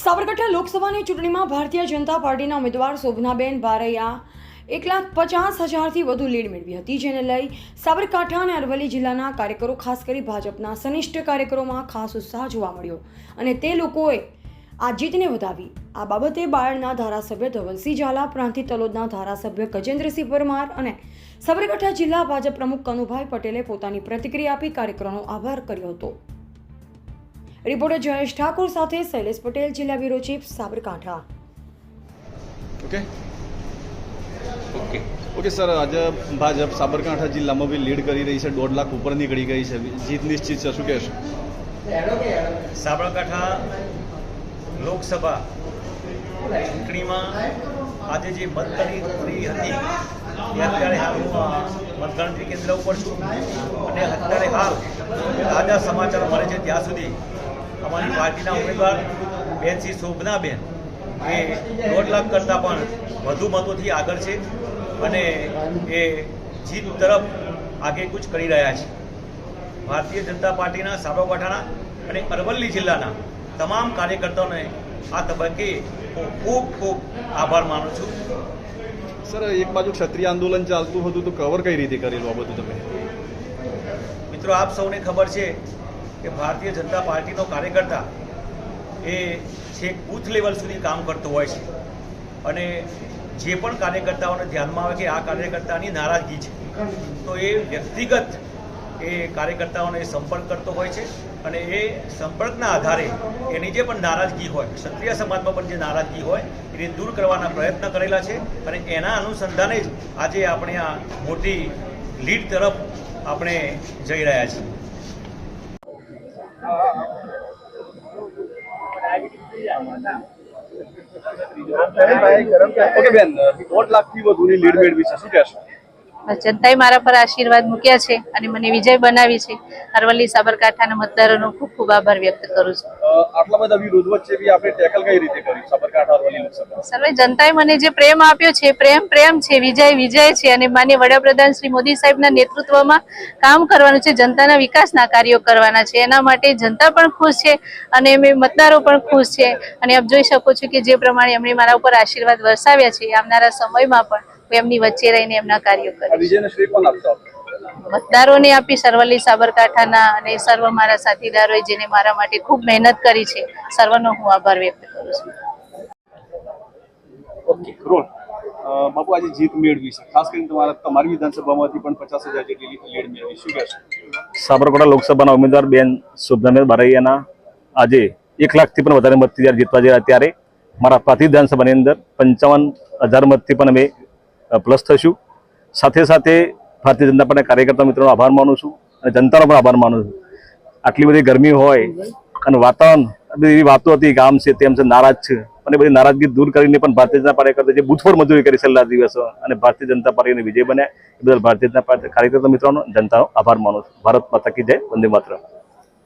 સાબરકાંઠા લોકસભાની ચૂંટણીમાં ભારતીય જનતા પાર્ટીના ઉમેદવાર શોભનાબેન બારૈયા એક લાખ પચાસ હજારથી વધુ લીડ મેળવી હતી, જેને લઈ સાબરકાંઠા અને અરવલ્લી જિલ્લાના કાર્યકરો, ખાસ કરી ભાજપના સનિષ્ઠ કાર્યકરોમાં ખાસ ઉત્સાહ જોવા મળ્યો અને તે લોકોએ આ જીતને વધાવી. આ બાબતે બાયડના ધારાસભ્ય ધવલસિંહ ઝાલા પ્રાંતિ તલોદના ધારાસભ્ય ગજેન્દ્રસિંહ પરમાર અને સાબરકાંઠા જિલ્લા ભાજપ પ્રમુખ કનુભાઈ પટેલે પોતાની પ્રતિક્રિયા આપી કાર્યક્રમનો આભાર કર્યો હતો. રિપોર્ટર જયેશ ઠાકોર સાથે શૈલેષ પટેલ જિલ્લા bureau chief Sabarkantha. Okay? Okay. Okay sir આજે ભાજપ સાબરકાંઠા જિલ્લામાં બી લીડ કરી રહી છે દોઢ લાખ ઉપર નીકળી ગઈ છે. જીત નિશ્ચિત છે શું કહેશો? સાબરકાંઠા લોકસભા ચૂંટણીમાં આજે જે મતગણતરી હતી તે અત્યારે હાલ મતગણતરી કેન્દ્ર ઉપર છું. અને અત્યારે હાલ તાજા સમાચાર મળે છે, ત્યાં સુધી અમારી પાર્ટીના ઉમેદવાર બેન શ્રી શોભનાબેન એ દોઢ લાખ કરતાં પણ વધુ મતોથી આગળ છે અને એ જીત તરફ આગેકૂચ કરી રહ્યા છે. ભારતીય જનતા પાર્ટીના સાબરકાંઠાના અને અરવલ્લી જિલ્લાના તમામ કાર્યકર્તાઓને આ તબક્કે હું ખૂબ ખૂબ આભાર માનું છું. સર એક બાજુ ક્ષત્રિય આંદોલન ચાલતું હતું તો કવર કઈ રીતે કરેલું આ બધું તમે? મિત્રો આપ સૌને ખબર છે કે ભારતીય જનતા પાર્ટીનો કાર્યકર્તા એ છેક બૂથ લેવલ સુધી કામ કરતો હોય છે. અને જે પણ કાર્યકર્તાઓને ધ્યાનમાં આવે કે આ કાર્યકર્તાની નારાજગી છે તો એ વ્યક્તિગત એ કાર્યકર્તાઓને સંપર્ક કરતો હોય છે અને એ સંપર્કના આધારે એની જે પણ નારાજગી હોય, ક્ષત્રિય સમાજમાં પણ જે નારાજગી હોય, એને દૂર કરવાના પ્રયત્ન કરેલા છે અને એના અનુસંધાને જ આજે આપણે આ મોટી લીડ તરફ આપણે જઈ રહ્યા છીએ. ઓકે બેન, દોઢ લાખથી વધુની લીડ મેળવી છે. શું કહેશો? જનતાએ મારા પર આશીર્વાદ મૂક્યા છે અને મને વિજય બનાવી છે. અરવલ્લી સાબરકાંઠાના મતદારોનો ખૂબ ખૂબ આભાર વ્યક્ત કરું છું. આટલા બધા વિરોધ વચ્ચે બી આપણે ટેકલ કઈ રીતે કરી? સાબરકાંઠા અરવલ્લી લોકસભા. સર્વે જનતાએ મને જે પ્રેમ આપ્યો છે પ્રેમ પ્રેમ છે વિજય વિજય છે અને માન્ય વડાપ્રધાન શ્રી મોદી સાહેબના નેતૃત્વમાં કામ કરવાનું છે જનતાના વિકાસના કાર્યો કરવાના છે. એના માટે જનતા પણ ખુશ છે અને એમ મતદારો પણ ખુશ છે. અને આપ જોઈ શકો છો કે જે પ્રમાણે એમણે મારા ઉપર આશીર્વાદ વરસાવ્યા છે આવનારા સમયમાં પણ હું એમની વચ્ચે રહીને એમના કાર્યો આ કરીશ વિજયને શ્રેય પણ આપશો આપ? મતદારોને આપી સરવલ્લી સાબરકાંઠાના અને સર્વ મારા સાથીદારોએ જેને મારા માટે ખૂબ મહેનત કરી છે સર્વનો હું આભાર વ્યક્ત કરું છું. બાપુ આજે જીત મેળવી છે. ખાસ કરીને તમારા તમારી વિધાનસભામાંથી પણ પચાસ હજાર જેટલી લીડ મેળવી શું કહેશો? સાબરકાંઠા લોકસભાના ઉમેદવાર બેન શુભનાબેન બારૈયાના આજે એક લાખથી પણ વધારે મતથી જ્યારે જીતવા જયા ત્યારે મારા પ્રતિ વિધાનસભાની અંદર પંચાવન હજાર મતથી પણ અમે પ્લસ થશું સાથે સાથે ભારતીય જનતા પાર્ટીના કાર્યકર્તા મિત્રોનો આભાર માનું છું અને જનતાનો પણ આભાર માનું છું. આટલી બધી ગરમી હોય અને વાતાવરણ એવી વાતો હતી, ગામ છે, તેમ છે, નારાજ છે. અને બધી નારાજગી દૂર કરીને પણ ભારતીય જનતા પાર્ટી કરતા જે બુથફોડ મજૂરી કરી છેલ્લા દિવસો અને ભારતીય જનતા પાર્ટીને વિજય બન્યા. એ બદલ ભારતીય જનતા પાર્ટી કાર્યકર્તા મિત્રોનો, જનતાનો આભાર માનું છું. ભારત માતા કી જય, વંદે માતરમ.